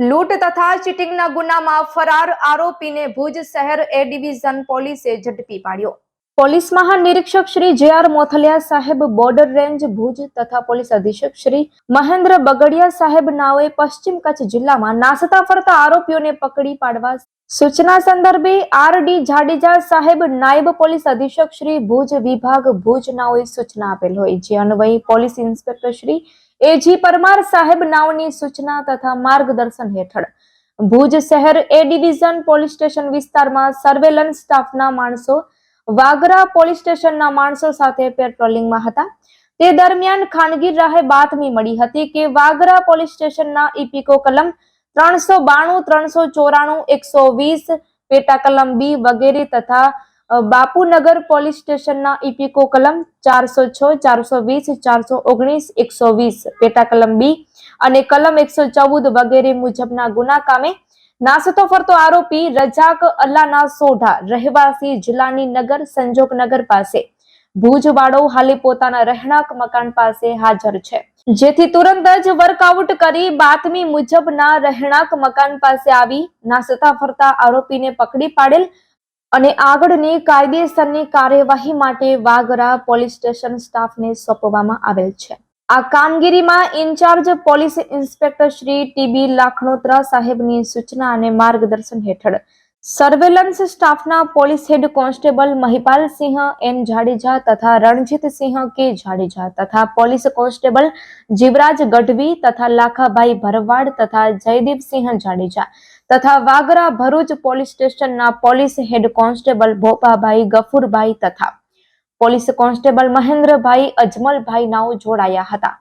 લૂંટ તથા ચીટિંગના ગુનામાં ફરાર આરોપીને ભુજ શહેર એ ડિવિઝન પોલીસે ઝડપી પાડ્યો. પોલીસ મહાનિરીક્ષક શ્રી જે આર મોથલિયા સાહેબ બોર્ડર રેન્જ ભુજ તથા પોલીસ અધિક્ષક શ્રી મહેન્દ્ર બગડિયા સાહેબ નાઓએ પશ્ચિમ કચ્છ જિલ્લામાં નાસતા ફરતા આરોપીઓને પકડી પાડવા સૂચના સંદર્ભે આર ડી જાડેજા સાહેબ નાયબ પોલીસ અધિક્ષક શ્રી ભુજ વિભાગ ભુજ નાઓએ સૂચના આપેલ હોય. જે અન્વયે police inspector Shri A G Parmar સાહેબ નાવની સૂચના તથા માર્ગદર્શન હેઠળ. ભુજ શહેર એ ડિવિઝન પોલીસ સ્ટેશન વિસ્તારમાં સર્વેલન્સ સ્ટાફના માણસો, વાગરા પોલીસ સ્ટેશનના માણસો સાથે પેટ્રોલિંગમાં હતા. તે દરમિયાન ખાનગી રાહે બાતમી મળી હતી કે વાગરા પોલીસ સ્ટેશનના ઇપિકો કલમ ત્રણસો બાણું, ત્રણસો ચોરાણું, એકસો વીસ પેટા કલમ બી વગેરે તથા બાપુનગર પોલીસ સ્ટેશનના ઇપીકો કલમ ચારસો છ, ચારસો વીસ, ચારસો ઓગણીસ, એકસો વીસ પેટા કલમ બી અને કલમ એકસો ચૌદ વગેરે મુજબના ગુના કામે નાસતો ફરતો આરોપી રજાક અલ્લાના સોઢા રહેવાસી જિલ્લાની નગર સંજોગનગર પાસે. ભુજવાડો હાલે પોતાના રહેણાંક મકાન પાસે હાજર છે. જેથી તુરંત જ વર્કઆઉટ કરી બાતમી મુજબના રહેણાંક મકાન પાસે આવી નાસતા ફરતા આરોપીને પકડી પાડેલ અને આગળની કાયદેસરની કાર્યવાહી માટે વાગરા પોલીસ સ્ટેશન સ્ટાફને સોંપવામાં આવેલ છે. આ કામગીરીમાં incharge police inspector Shri TB Lakhnotra સાહેબની સૂચના અને માર્ગદર્શન હેઠળ સર્વેલન્સ સ્ટાફના police head constable Mahipalsinh N Jadeja તથા રણજીતસિંહ કે જાડેજા તથા પોલીસ કોન્સ્ટેબલ જીવરાજ ગઢવી તથા લાખાભાઈ ભરવાડ તથા જયદીપસિંહ જાડેજા તથા વાગરા ભરૂચ પોલીસ સ્ટેશનના police head constable Bhopabhai Gafurbhai તથા પોલીસ કોન્સ્ટેબલ મહેન્દ્રભાઈ અજમલભાઈ નાઓ જોડાયા હતા.